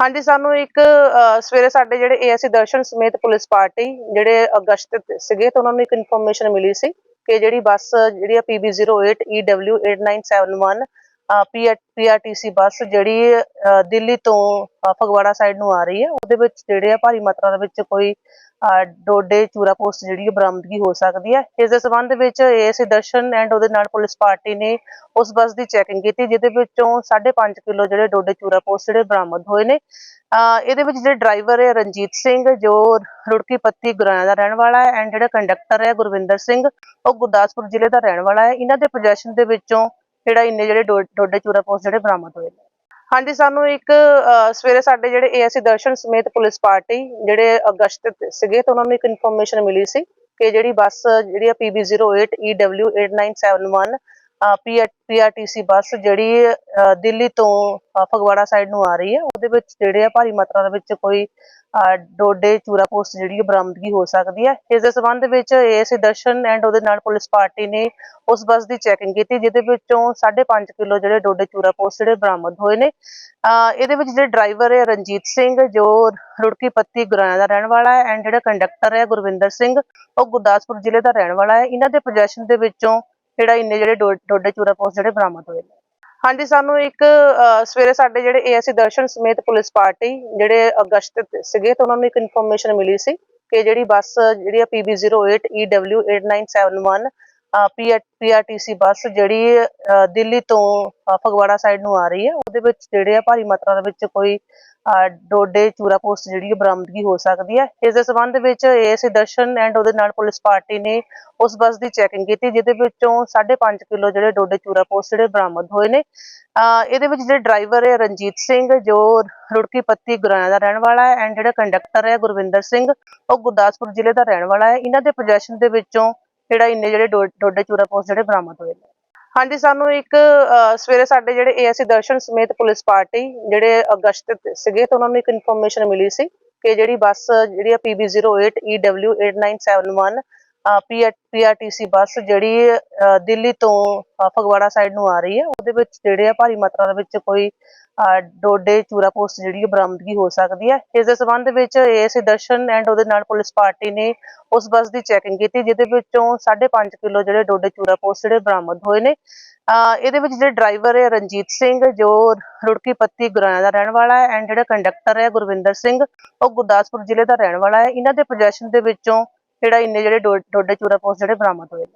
ਹਾਂਜੀ ਸਾਨੂੰ ਇੱਕ ਸਵੇਰੇ ਸਾਡੇ ਜਿਹੜੇ ਏਐਸਸੀ ਦਰਸ਼ਨ ਸਮੇਤ ਪੁਲਿਸ ਪਾਰਟੀ ਜਿਹੜੇ ਅਗਸਤ ਸੀਗੇ ਤਾਂ ਉਹਨਾਂ ਨੂੰ ਇੱਕ ਇਨਫੋਰਮੇਸ਼ਨ ਮਿਲੀ ਸੀ ਕਿ ਜਿਹੜੀ ਬੱਸ ਜਿਹੜੀ ਆ PB08 EW8971 ਪੀਆਰਟੀਸੀ ਬੱਸ ਜਿਹੜੀ ਅ, ਦਿੱਲੀ ਤੋਂ ਫਗਵਾੜਾ ਸਾਈਡ ਨੂੰ ਆ ਰਹੀ ਹੈ। ਉਹਦੇ ਵਿੱਚ ਜਿਹੜੇ ਆ ਭਾਰੀ ਮਾਤਰਾ ਦੇ ਵਿੱਚ ਕੋਈ ਡੋਡੇ ਚੂਰਾ ਪੋਸਟ ਜਿਹੜੀ ਹੈ ਬਰਾਮਦਗੀ ਹੋ ਸਕਦੀ ਹੈ। ਇਸ ਦੇ ਸੰਬੰਧ ਵਿੱਚ ਏਐਸਸੀ ਦਰਸ਼ਨ ਐਂਡ ਉਹਦੇ ਨਾਲ ਪੁਲਿਸ ਪਾਰਟੀ ਨੇ ਉਸ ਬੱਸ ਦੀ ਚੈਕਿੰਗ ਕੀਤੀ, ਜਿਹਦੇ ਵਿੱਚੋਂ 5.5 ਕਿਲੋ ਜਿਹੜੇ ਡੋਡੇ ਚੂਰਾ ਪੋਸਟ ਜਿਹੜੇ ਬਰਾਮਦ ਹੋਏ ਨੇ। ਅਹ, ਇਹਦੇ ਵਿੱਚ ਜਿਹੜੇ ਡਰਾਈਵਰ ਹੈ, ਰਣਜੀਤ ਸਿੰਘ, ਜੋ ਰੁੜਕੀ ਪੱਤੀ ਗੁਰਾਇਆ ਦਾ ਰਹਿਣ ਵਾਲਾ ਹੈ ਐਂਡ ਜਿਹੜਾ ਕੰਡਕਟਰ ਹੈ, ਗੁਰਵਿੰਦਰ ਸਿੰਘ, ਉਹ ਗੁਰਦਾਸਪੁਰ ਜ਼ਿਲ੍ਹੇ ਦਾ ਰਹਿਣ ਵਾਲਾ ਹੈ। ਇਹਨਾਂ ਦੇ ਪੋਜੈਸ਼ਨ ਦੇ ਵਿੱਚੋਂ ਜਿਹੜਾ ਇੰਨੇ ਜਿਹੜੇ ਡੋਡੇ ਚੂਰਾ ਪੋਸਟ ਜਿਹੜੇ ਬਰਾਮਦ ਹੋਏ ਨੇ। ਹਾਂਜੀ, ਸਾਨੂੰ ਇੱਕ ਸਵੇਰੇ ਸਾਡੇ ਜਿਹੜੇ ਏਐਸਸੀ ਦਰਸ਼ਨ ਸਮੇਤ ਪੁਲਿਸ ਪਾਰਟੀ ਜਿਹੜੇ ਅਗਸਤ ਸੀਗੇ ਤਾਂ ਉਹਨਾਂ ਨੂੰ ਇੱਕ ਇਨਫੋਰਮੇਸ਼ਨ ਮਿਲੀ ਸੀ ਕਿ ਜਿਹੜੀ ਬੱਸ ਜਿਹੜੀ ਆ PB08 EW8971 ਪੀਆਰਟੀਸੀ ਬੱਸ ਜਿਹੜੀ ਦਿੱਲੀ ਤੋਂ ਫਗਵਾੜਾ ਸਾਈਡ ਨੂੰ ਆ ਰਹੀ ਹੈ। ਉਹਦੇ ਵਿੱਚ ਜਿਹੜੇ ਆ ਭਾਰੀ ਮਾਤਰਾ ਦੇ ਵਿੱਚ ਕੋਈ ਡੋਡੇ, ਚੂਰਾ ਪੋਸਟ ਜਿਹੜੀ ਹੈ ਬਰਾਮਦਗੀ ਹੋ ਸਕਦੀ ਹੈ। ਇਸ ਦੇ ਸੰਬੰਧ ਵਿੱਚ ਏਐਸਏ ਦਰਸ਼ਨ ਐਂਡ ਉਹਦੇ ਨਾਲ ਪੁਲਿਸ ਪਾਰਟੀ ਨੇ ਉਸ ਬੱਸ ਦੀ ਚੈਕਿੰਗ ਕੀਤੀ, ਜਿਹਦੇ ਵਿੱਚੋਂ 5.5 ਕਿਲੋ ਜਿਹੜੇ ਡੋਡੇ, ਚੂਰਾ ਪੋਸਟ ਜਿਹੜੇ ਬਰਾਮਦ ਹੋਏ ਨੇ। ਇਹਦੇ ਵਿੱਚ ਜਿਹੜੇ ਡਰਾਈਵਰ ਹੈ ਰਣਜੀਤ ਸਿੰਘ, ਜੋ ਰੁੜਕੀ ਪੱਤੀ ਗੁਰਾਇਆ ਦਾ ਰਹਿਣ ਵਾਲਾ ਹੈ ਐਂਡ ਜਿਹੜਾ ਕੰਡਕਟਰ ਹੈ ਗੁਰਵਿੰਦਰ ਸਿੰਘ, ਉਹ ਗੁਰਦਾਸਪੁਰ ਜ਼ਿਲ੍ਹੇ ਦਾ ਰਹਿਣ ਵਾਲਾ ਹੈ। ਇਹਨਾਂ ਦੇ ਪੋਜੈਸ਼ਨ ਦੇ ਵਿੱਚੋਂ ਜਿਹੜਾ ਇੰਨੇ ਜਿਹੜੇ ਡੋਡੇ ਚੂਰਾ ਪੋਸਟ ਜਿਹੜੇ ਬਰਾਮਦ ਹੋਏ ਨੇ। ਹਾਂਜੀ, ਸਾਨੂੰ ਇੱਕ ਸਵੇਰੇ ਸਾਡੇ ਜਿਹੜੇ ਏਐਸਸੀ ਦਰਸ਼ਨ ਸਮੇਤ ਪੁਲਿਸ ਪਾਰਟੀ ਜਿਹੜੇ ਅਗਸਤ ਤੇ ਸੀਗੇ ਤਾਂ ਉਹਨਾਂ ਨੂੰ ਇੱਕ ਇਨਫੋਰਮੇਸ਼ਨ ਮਿਲੀ ਸੀ ਕਿ ਜਿਹੜੀ ਬੱਸ ਜਿਹੜੀ ਆ PB08 EW8971 ਪੀਆਰਟੀਸੀ ਬੱਸ ਜਿਹੜੀ ਦਿੱਲੀ ਤੋਂ ਫਗਵਾੜਾ ਸਾਈਡ ਨੂੰ ਆ ਰਹੀ ਹੈ। ਉਹਦੇ ਵਿੱਚ ਜਿਹੜੇ ਆ ਭਾਰੀ ਮਾਤਰਾ ਦੇ ਵਿੱਚ ਕੋਈ ਡੋਡੇ ਚੂਰਾ ਪੋਸਟ ਜਿਹੜੀ ਬਰਾਮਦਗੀ ਹੋ ਸਕਦੀ ਹੈ। ਇਸ ਦੇ ਸੰਬੰਧ ਵਿੱਚ ਏਐਸਏ ਦਰਸ਼ਨ ਐਂਡ ਉਹਦੇ ਨਾਲ ਪੁਲਿਸ ਪਾਰਟੀ ਨੇ ਉਸ ਬੱਸ ਦੀ ਚੈਕਿੰਗ ਕੀਤੀ, ਜਿਹਦੇ ਵਿੱਚੋਂ 5.5 ਕਿਲੋ ਜਿਹੜੇ ਡੋਡੇ ਚੂਰਾ ਪੋਸਟ ਜਿਹੜੇ ਬਰਾਮਦ ਹੋਏ ਨੇ। ਅਹ, ਇਹਦੇ ਵਿੱਚ ਜਿਹੜੇ ਡਰਾਈਵਰ ਹੈ ਰਣਜੀਤ ਸਿੰਘ, ਜੋ ਰੁੜਕੀ ਪੱਤੀ ਗੁਰਾਇਆ ਦਾ ਰਹਿਣ ਵਾਲਾ ਹੈ ਐਂਡ ਜਿਹੜਾ ਕੰਡਕਟਰ ਹੈ ਗੁਰਵਿੰਦਰ ਸਿੰਘ, ਉਹ ਗੁਰਦਾਸਪੁਰ ਜ਼ਿਲ੍ਹੇ ਦਾ ਰਹਿਣ ਵਾਲਾ ਹੈ। ਇਹਨਾਂ ਦੇ ਪੋਜੈਸ਼ਨ ਦੇ ਵਿੱਚੋਂ ਜਿਹੜਾ ਇੰਨੇ ਜਿਹੜੇ ਡੋਡੇ ਚੂਰਾ ਪੋਸਟ ਜਿਹੜੇ ਬਰਾਮਦ ਹੋਏ ਨੇ। ਹਾਂਜੀ, ਸਾਨੂੰ ਇੱਕ ਸਵੇਰੇ ਸਾਡੇ ਜਿਹੜੇ ਏਐਸਸੀ ਦਰਸ਼ਨ ਸਮੇਤ ਪੁਲਿਸ ਪਾਰਟੀ ਜਿਹੜੇ ਅਗਸਤ ਸੀਗੇ ਤਾਂ ਉਹਨਾਂ ਨੂੰ ਇੱਕ ਇਨਫੋਰਮੇਸ਼ਨ ਮਿਲੀ ਸੀ ਕਿ ਜਿਹੜੀ ਬੱਸ ਜਿਹੜੀ ਆ PB08 EW8971 ਪੀਆਰਟੀਸੀ ਬੱਸ ਜਿਹੜੀ ਅ, ਦਿੱਲੀ ਤੋਂ ਫਗਵਾੜਾ ਸਾਈਡ ਨੂੰ ਆ ਰਹੀ ਹੈ। ਉਹਦੇ ਵਿੱਚ ਜਿਹੜੇ ਆ ਭਾਰੀ ਮਾਤਰਾ ਦੇ ਵਿੱਚ ਕੋਈ ਡੋਡੇ ਚੂਰਾ ਪੋਸਟ ਜਿਹੜੀ ਹੈ ਬਰਾਮਦਗੀ ਹੋ ਸਕਦੀ ਹੈ। ਇਸ ਦੇ ਸੰਬੰਧ ਵਿੱਚ ਏਐਸਏ ਦਰਸ਼ਨ ਐਂਡ ਉਹਦੇ ਨਾਲ ਪੁਲਿਸ ਪਾਰਟੀ ਨੇ ਉਸ ਬੱਸ ਦੀ ਚੈਕਿੰਗ ਕੀਤੀ ਜਿਹਦੇ ਵਿੱਚੋਂ 5.5 ਕਿਲੋ ਜਿਹੜੇ ਡੋਡੇ ਚੂਰਾ ਪੋਸਟ ਜਿਹੜੇ ਬਰਾਮਦ ਹੋਏ ਨੇ। ਇਹਦੇ ਵਿੱਚ ਜਿਹੜੇ ਡਰਾਈਵਰ ਹੈ ਰਣਜੀਤ ਸਿੰਘ ਜੋ ਰੁੜਕੀ ਪੱਤੀ ਗੁਰਾਇਆ ਦਾ ਰਹਿਣ ਵਾਲਾ ਹੈ ਐਂਡ ਜਿਹੜਾ ਕੰਡਕਟਰ ਹੈ ਗੁਰਵਿੰਦਰ ਸਿੰਘ ਉਹ ਗੁਰਦਾਸਪੁਰ ਜ਼ਿਲ੍ਹੇ ਦਾ ਰਹਿਣ ਵਾਲਾ ਹੈ। ਇਹਨਾਂ ਦੇ ਪੋਜੈਸ਼ਨ ਦੇ ਵਿੱਚੋਂ ਜਿਹੜਾ ਇੰਨੇ ਜਿਹੜੇ ਡੋ- ਡੋਡੇ ਚੂਰਾ ਪੋਸਟ ਜਿਹੜੇ ਬਰਾਮਦ ਹੋਏ